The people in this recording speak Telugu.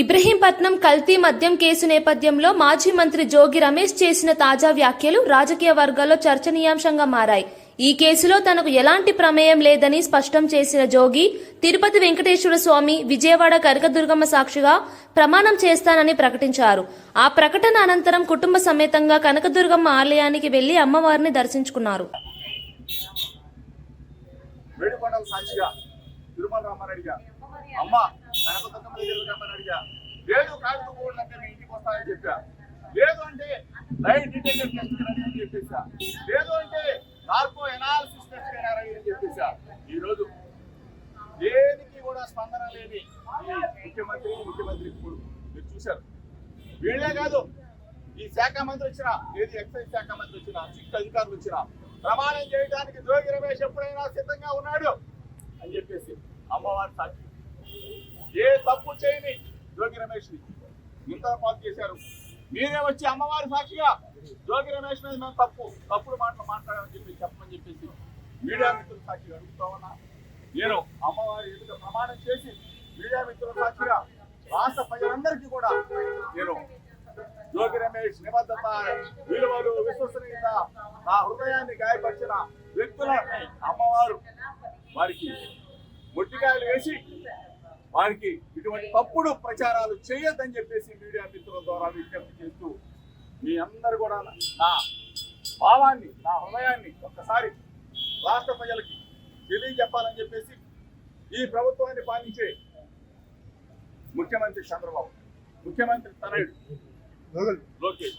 ఇబ్రహీంపట్నం కల్తీ మద్యం కేసు నేపథ్యంలో మాజీ మంత్రి జోగి రమేష్ చేసిన తాజా వ్యాఖ్యలు రాజకీయ వర్గాల్లో చర్చనీయాంశంగా మారాయి. ఈ కేసులో తనకు ఎలాంటి ప్రమేయం లేదని స్పష్టం చేసిన జోగి తిరుపతి వెంకటేశ్వర స్వామి విజయవాడ కనకదుర్గమ్మ సాక్షిగా ప్రమాణం చేస్తానని ప్రకటించారు. ఆ ప్రకటన అనంతరం కుటుంబ సమేతంగా కనకదుర్గమ్మ ఆలయానికి వెళ్ళి అమ్మవారిని దర్శించుకున్నారు. తిరుమల అమ్మ లేదు కాదు మీ ఇంటికి వస్తానని చెప్పా. లేదు అంటే రైట్ డిటెక్టివ్ టెస్ట్ అని చెప్పేసా. లేదు అంటే నార్కో ఎనాలిసిస్ టెస్ట్ అని చెప్పేసా. ఈ రోజు దేనికి కూడా స్పందన లేని ముఖ్యమంత్రి ముఖ్యమంత్రి ఇప్పుడు మీరు చూశారు. వీళ్ళే కాదు ఈ శాఖ మంత్రి వచ్చిన ఏది ఎక్సైజ్ శాఖ మంత్రి వచ్చిన చిక్కు అధికారులు వచ్చిన ప్రమాణం చేయడానికి జోగి రమేష్ ఎప్పుడైనా సిద్ధంగా ఉన్నాడు అని చెప్పేసి అమ్మవారి సాక్షి. ఏ తప్పు చేయని జోగి రమేష్ ఇంత పాటు చేశారు. మీరే వచ్చి అమ్మవారి సాక్షిగా జోగి రమేష్ మీద మేము తప్పు తప్పుడు మాటలు మాట్లాడామని చెప్పి చెప్పమని చెప్పేసి మీడియా మిత్రుల సాక్షిగా అడుగుతామన్నా నేను అమ్మవారి ఎదుట ప్రమాణం చేసి మీడియా మిత్రుల సాక్షిగా రాష్ట్ర ప్రజలందరికీ కూడా నేను జోగి రమేష్ నిబద్ధత విలువలు విశ్వసనీయత నా హృదయాన్ని గాయపరిచిన వ్యక్తుల అమ్మవారు వారికి ముట్టికాయలు వేసి వారికి ఇటువంటి తప్పుడు ప్రచారాలు చేయొద్దని చెప్పేసి మీడియా మిత్రుల ద్వారా విజ్ఞప్తి చేస్తూ మీ అందరు కూడా నా భావాన్ని నా హృదయాన్ని ఒక్కసారి రాష్ట్ర ప్రజలకి తెలియజెప్పాలని చెప్పేసి ఈ ప్రభుత్వాన్ని పాలించే ముఖ్యమంత్రి చంద్రబాబు ముఖ్యమంత్రి తనయుడు లోకేష్.